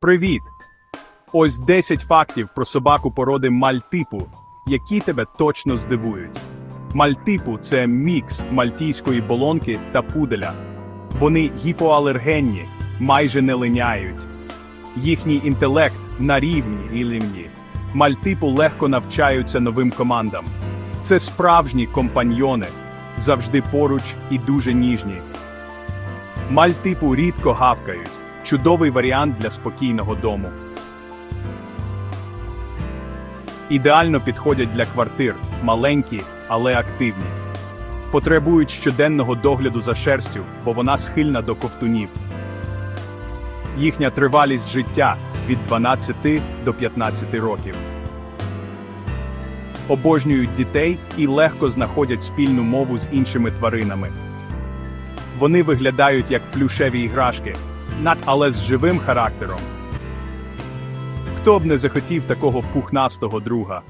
Привіт! Ось 10 фактів про собаку породи мальтипу, які тебе точно здивують. Мальтипу це мікс мальтійської болонки та пуделя. Вони гіпоалергенні, майже не линяють. Їхній інтелект на рівні і рівні. Мальтипу легко навчаються новим командам. Це справжні компаньйони, завжди поруч і дуже ніжні. Мальтипу рідко гавкають. Чудовий варіант для спокійного дому. Ідеально підходять для квартир, маленькі, але активні. Потребують щоденного догляду за шерстю, бо вона схильна до ковтунів. Їхня тривалість життя від 12 до 15 років. Обожнюють дітей і легко знаходять спільну мову з іншими тваринами. Вони виглядають як плюшеві іграшки, над- але з живим характером. Хто б не захотів такого пухнастого друга?